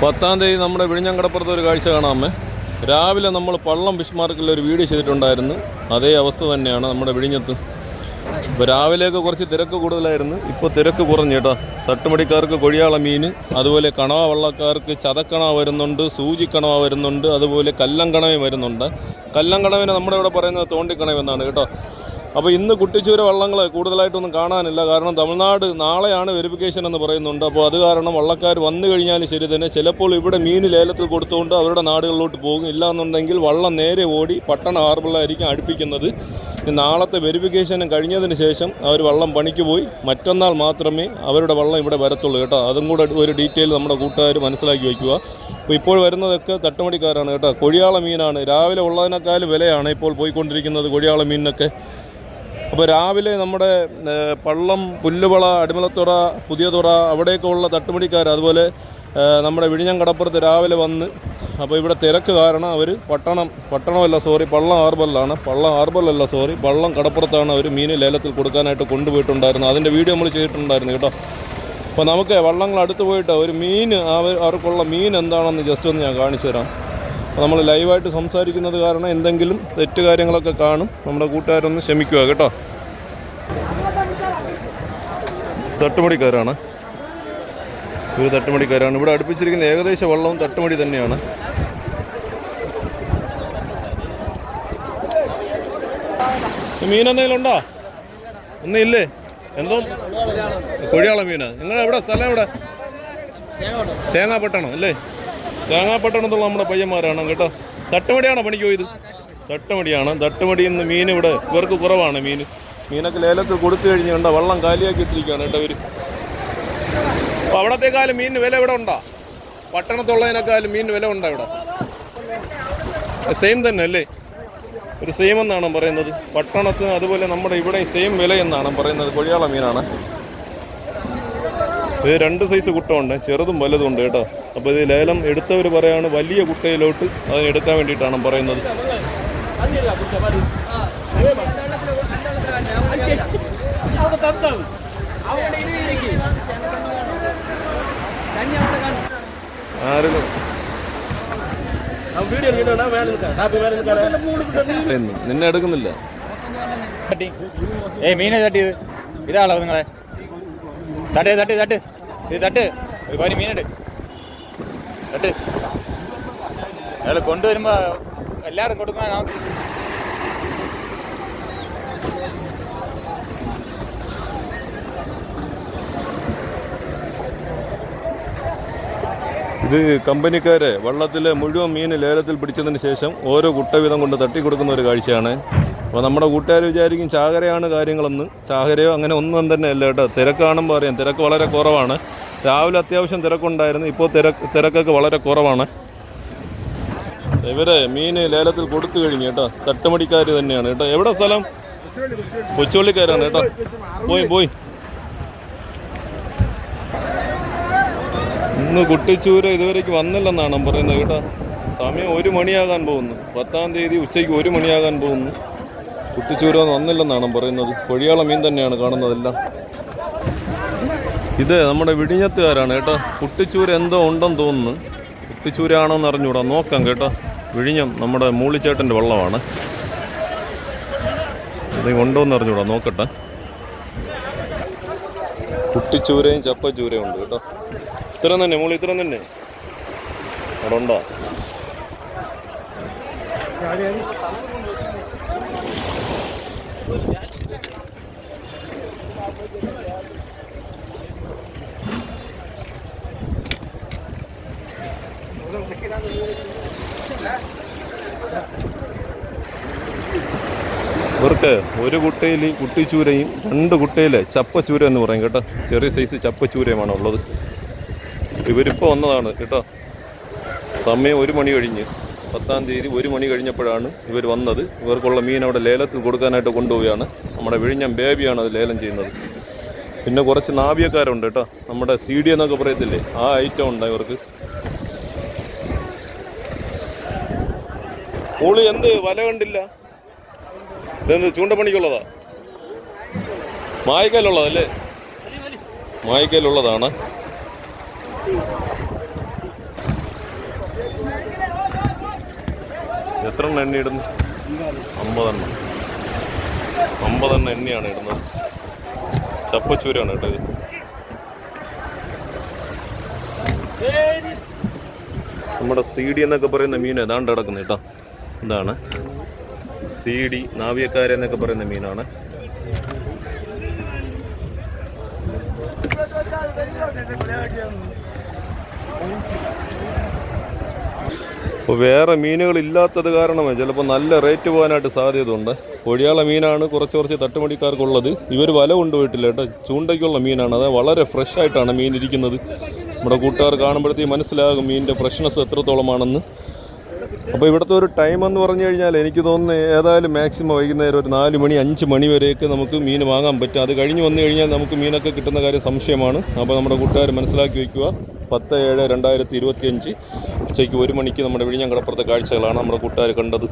പത്താം തീയതി നമ്മുടെ വിഴിഞ്ഞങ്കടപ്പുറത്ത് ഒരു കാഴ്ച കാണാമേ രാവിലെ നമ്മൾ പള്ളം ബിഷ്മാർക്കിൽ ഒരു വീഡിയോ ചെയ്തിട്ടുണ്ടായിരുന്നു. അതേ അവസ്ഥ തന്നെയാണ് നമ്മുടെ വിഴിഞ്ഞത്ത്. ഇപ്പോൾ രാവിലെയൊക്കെ കുറച്ച് തിരക്ക് കൂടുതലായിരുന്നു. ഇപ്പോൾ തിരക്ക് കുറഞ്ഞു കേട്ടോ. തട്ടുമടിക്കാർക്ക് കൊഴിയാള മീൻ അതുപോലെ കണവ വള്ളക്കാർക്ക് ചതക്കണവ വരുന്നുണ്ട് സൂചിക്കണവ വരുന്നുണ്ട് അതുപോലെ കല്ലങ്കണവയും വരുന്നുണ്ട്. കല്ലങ്കണവിനെ നമ്മുടെ ഇവിടെ പറയുന്നത് തോണ്ടിക്കണവെന്നാണ് കേട്ടോ. അപ്പോൾ ഇന്ന് കുട്ടിച്ചൂര വള്ളങ്ങൾ കൂടുതലായിട്ടൊന്നും കാണാനില്ല. കാരണം തമിഴ്നാട് നാളെയാണ് വെരിഫിക്കേഷൻ എന്ന് പറയുന്നുണ്ട്. അപ്പോൾ അത് കാരണം വള്ളക്കാർ വന്നു കഴിഞ്ഞാൽ ശരി തന്നെ. ചിലപ്പോൾ ഇവിടെ മീൻ ലേലത്തിൽ കൊടുത്തുകൊണ്ട് അവരുടെ നാടുകളിലോട്ട് പോകും. ഇല്ല എന്നുണ്ടെങ്കിൽ വള്ളം നേരെ ഓടി പട്ടണ ഹാർബറിലായിരിക്കും അടുപ്പിക്കുന്നത്. നാളത്തെ വെരിഫിക്കേഷനും കഴിഞ്ഞതിന് ശേഷം അവർ വള്ളം പണിക്ക് പോയി. മറ്റന്നാൾ മാത്രമേ അവരുടെ വള്ളം ഇവിടെ വരത്തുള്ളൂ കേട്ടോ. അതും കൂടെ ഒരു ഡീറ്റെയിൽ നമ്മുടെ കൂട്ടുകാർ മനസ്സിലാക്കി വയ്ക്കുക അപ്പോൾ ഇപ്പോൾ വരുന്നതൊക്കെ തട്ടുമടിക്കാരാണ് കേട്ടോ. കൊഴിയാള മീനാണ്. രാവിലെ ഉള്ളതിനേക്കാളും വിലയാണ് ഇപ്പോൾ പോയിക്കൊണ്ടിരിക്കുന്നത് കൊഴിയാള മീനിനൊക്കെ. അപ്പോൾ രാവിലെ നമ്മുടെ പള്ളം പുല്ലുവള അടിമലത്തുറ പുതിയതുറ ഉള്ള തട്ടുമടിക്കാർ അതുപോലെ നമ്മുടെ വിഴിഞ്ഞം കടപ്പുറത്ത് രാവിലെ വന്ന് അപ്പോൾ ഇവിടെ തിരക്ക് കാരണം അവർ പട്ടണം പട്ടണമല്ല സോറി പള്ളം ആർബലിലാണ് പള്ളം ആർബലല്ല സോറി പള്ളം കടപ്പുറത്താണ് അവർ മീൻ ലേലത്തിൽ കൊടുക്കാനായിട്ട് കൊണ്ടുപോയിട്ടുണ്ടായിരുന്നത്. അതിന്റെ വീഡിയോ നമ്മൾ ചെയ്തിട്ടുണ്ടായിരുന്നു കേട്ടോ. അപ്പോൾ നമുക്ക് വള്ളങ്ങൾ അടുത്ത് പോയിട്ട് ഒരു മീൻ അവർ അവർക്കുള്ള മീൻ എന്താണെന്ന് ജസ്റ്റ് ഒന്ന് ഞാൻ കാണിച്ചു തരാം. നമ്മൾ ലൈവായിട്ട് സംസാരിക്കുന്നത് കാരണം എന്തെങ്കിലും തെറ്റ് കാര്യങ്ങളൊക്കെ കാണും. നമ്മുടെ കൂട്ടുകാരൊന്ന് ക്ഷമിക്കുക കേട്ടോ. തട്ടുമടിക്കാരാണ്. ഇവർ തട്ടുമടിക്കാരാണ്. ഇവിടെ അടുപ്പിച്ചിരിക്കുന്ന ഏകദേശ വള്ളവും തട്ടുമടി തന്നെയാണ്. മീനെന്തെങ്കിലും ഉണ്ടോ? ഒന്നും ഇല്ലേ? എന്തോ? കൊഴിയാള മീനാ. നിങ്ങൾ എവിടെ സ്ഥലം എവിടെ? തേങ്ങാപ്പെട്ടണം അല്ലേ? തേങ്ങാപ്പട്ടണത്തുള്ള നമ്മുടെ പയ്യന്മാരാണ്. കേട്ടോ. തട്ടുമടിയാണ് പണിക്ക് പോയത്? തട്ടുമടിയാണ്. തട്ടുമടിയിൽ നിന്ന് മീൻ ഇവിടെ ഇവർക്ക് കുറവാണ് മീൻ. മീനൊക്കെ ലേലത്തിൽ കൊടുത്തു കഴിഞ്ഞുകൊണ്ട് വള്ളം കാലിയാക്കി ഇട്ടിരിക്കുകയാണ് കേട്ടോ ഇവർ അപ്പോൾ അവിടത്തേക്കാളും മീനിന് വില ഇവിടെ ഉണ്ടോ? പട്ടണത്തുള്ളതിനേക്കാളും മീനിന് വില ഉണ്ടോ ഇവിടെ? സെയിം തന്നെ അല്ലേ? ഒരു സെയിം എന്നാണ് പറയുന്നത്. പട്ടണത്തിന് അതുപോലെ നമ്മുടെ ഇവിടെ സെയിം വില എന്നാണ് പറയുന്നത്. കൊഴിയാള മീനാണ്. ഇത് രണ്ട് സൈസ് കുട്ടമുണ്ട്. ചെറുതും വലുതും ഉണ്ട് കേട്ടോ. അപ്പോൾ ഇത് ലേലം എടുത്തവർ പറയാണ് വലിയ കുട്ടയിലോട്ട് അത് എടുക്കാൻ വേണ്ടിയിട്ടാണ് പറയുന്നത്. നിന്നെ എടുക്കുന്നില്ല. ഏ മീനെ തട്ടിയത് ഇതാണോ നിങ്ങളെ? തട്ട് തട്ട് തട്ട്. ഇത് തട്ട്. ഒരു പനി മീനുണ്ട്. തട്ട് അയാൾ കൊണ്ടുവരുമ്പോ എല്ലാവരും കൊടുക്കാൻ നമുക്ക്. ഇത് കമ്പനിക്കാരെ വള്ളത്തിലെ മുഴുവൻ മീൻ ലേലത്തിൽ പിടിച്ചതിന് ശേഷം ഓരോ കുട്ട വീതം കൊണ്ട് തട്ടി കൊടുക്കുന്ന ഒരു കാഴ്ചയാണ്. അപ്പോൾ നമ്മുടെ കൂട്ടുകാർ വിചാരിക്കും ചാകരയാണ് കാര്യങ്ങളെന്ന്. ചാകരയോ അങ്ങനെ ഒന്നും തന്നെ അല്ല കേട്ടോ. തിരക്ക് കാണുമ്പോൾ അറിയാം തിരക്ക് വളരെ കുറവാണ്. രാവിലെ അത്യാവശ്യം തിരക്കുണ്ടായിരുന്നു. ഇപ്പോൾ തിരക്ക് തിരക്കൊക്കെ വളരെ കുറവാണ്. ഇവരെ മീൻ ലേലത്തിൽ കൊടുത്തു കഴിഞ്ഞു കേട്ടോ. തട്ടുമടിക്കാർ തന്നെയാണ് കേട്ടോ. എവിടെ സ്ഥലം? കൊച്ചുവള്ളിക്കാരാണ് കേട്ടോ. പോയി പോയി. ഇന്ന് കുട്ടിച്ചൂര് ഇതുവരേക്ക് വന്നില്ലെന്നാണ് പറയുന്നത് കേട്ടോ. സമയം ഒരു മണിയാകാൻ പോകുന്നു. പത്താം തീയതി ഉച്ചയ്ക്ക് ഒരു മണിയാകാൻ പോകുന്നു. കുട്ടിച്ചൂര വന്നില്ലെന്നാണ് പറയുന്നത്. കൊഴിയാള മീൻ തന്നെയാണ് കാണുന്നതെല്ലാം. ഇത് നമ്മുടെ വിഴിഞ്ഞത്തുകാരാണ് കേട്ടോ. കുട്ടിച്ചൂര് എന്തോ ഉണ്ടെന്ന് തോന്നുന്നു. കുട്ടിച്ചൂരാണോ എന്ന് അറിഞ്ഞൂടാ നോക്കാം കേട്ടോ. വിഴിഞ്ഞം നമ്മുടെ മൂളിച്ചേട്ടന്റെ വള്ളമാണ്. ഇത് ഉണ്ടോ എന്ന് അറിഞ്ഞൂടാ നോക്കട്ടെ. കുട്ടിച്ചൂരയും ചപ്പച്ചൂരയും ഉണ്ട് കേട്ടോ. ഇത്രയും തന്നെ മൂളി ഇത്രയും തന്നെ. അവിടെ ഉണ്ടോ? ഇവർക്ക് ഒരു കുട്ടയിൽ കുട്ടിച്ചൂരയും രണ്ട് കുട്ടയിൽ ചപ്പച്ചൂര എന്ന് പറയും കേട്ടോ. ചെറിയ സൈസ് ചപ്പച്ചൂരയുമാണ് ഉള്ളത്. ഇവരിപ്പോൾ വന്നതാണ് കേട്ടോ. സമയം ഒരു മണി കഴിഞ്ഞ്. പത്താം തീയതി ഒരു മണി കഴിഞ്ഞപ്പോഴാണ് ഇവർ വന്നത്. ഇവർക്കുള്ള മീൻ അവിടെ ലേലത്തിൽ കൊടുക്കാനായിട്ട് കൊണ്ടുപോവുകയാണ്. നമ്മുടെ വിഴിഞ്ഞം ബേബിയാണ് അത് ലേലം ചെയ്യുന്നത്. പിന്നെ കുറച്ച് നാവിയക്കാരുണ്ട് കേട്ടോ. നമ്മുടെ സി ഡി എന്നൊക്കെ പറയത്തില്ലേ? ആ ഐറ്റം ഉണ്ട് ഇവർക്ക്. മോൾ എന്ത്? വല കണ്ടില്ല. ഇതെന്ത് ചൂണ്ടപ്പണിക്കുള്ളതാ? മായക്കല്ലുള്ളതല്ലേ മായക്കല്ലുള്ളതാണ് എത്ര എണ്ണ എണ്ണ ഇടുന്നു? അമ്പതെണ്ണം. അമ്പതെണ്ണ എണ്ണയാണ് ഇടുന്നത്. ചപ്പച്ചൂരാണ് കേട്ടത് നമ്മുടെ നമ്മുടെ ഡി എന്നൊക്കെ പറയുന്ന മീൻ ഏതാണ്ട് കിടക്കുന്നു കേട്ടോ. എന്താണ് സി ഡി നാവികക്കാരെന്നൊക്കെ പറയുന്ന മീനാണ്. ഇപ്പോൾ വേറെ മീനുകൾ ഇല്ലാത്തത് കാരണമേ ചിലപ്പോൾ നല്ല റേറ്റ് പോകാനായിട്ട് സാധ്യതയുണ്ട്. കൊഴിയാള മീനാണ് കുറച്ച് കുറച്ച് തട്ടുമടിക്കാർക്കുള്ളത് ഇവർ വല കൊണ്ടുപോയിട്ടില്ല കേട്ടോ. ചൂണ്ടയ്ക്കുള്ള മീനാണ്. അത് വളരെ ഫ്രഷ് ആയിട്ടാണ് മീൻ ഇരിക്കുന്നത്. നമ്മുടെ കൂട്ടുകാർ കാണുമ്പോഴത്തേക്ക് മനസ്സിലാകും മീനിന്റെ ഫ്രഷ്നെസ് എത്രത്തോളമാണെന്ന്. അപ്പോൾ ഇവിടുത്തെ ഒരു ടൈം എന്ന് പറഞ്ഞു കഴിഞ്ഞാൽ എനിക്ക് തോന്നുന്നു ഏതായാലും മാക്സിമം വൈകുന്നേരം ഒരു നാല് മണി അഞ്ച് മണി വരെയൊക്കെ നമുക്ക് മീൻ വാങ്ങാൻ പറ്റും. അത് കഴിഞ്ഞ് വന്നു കഴിഞ്ഞാൽ നമുക്ക് മീനൊക്കെ കിട്ടുന്ന കാര്യം സംശയമാണ്. അപ്പോൾ നമ്മുടെ കൂട്ടുകാർ മനസ്സിലാക്കി വയ്ക്കുക. പത്ത് ഏഴ് രണ്ടായിരത്തി ഇരുപത്തിയഞ്ച് ഉച്ചയ്ക്ക് ഒരു മണിക്ക് നമ്മുടെ വിഴിഞ്ഞം കടപ്പുറത്തെ കാഴ്ചകളാണ് നമ്മുടെ കൂട്ടുകാർ കണ്ടത്.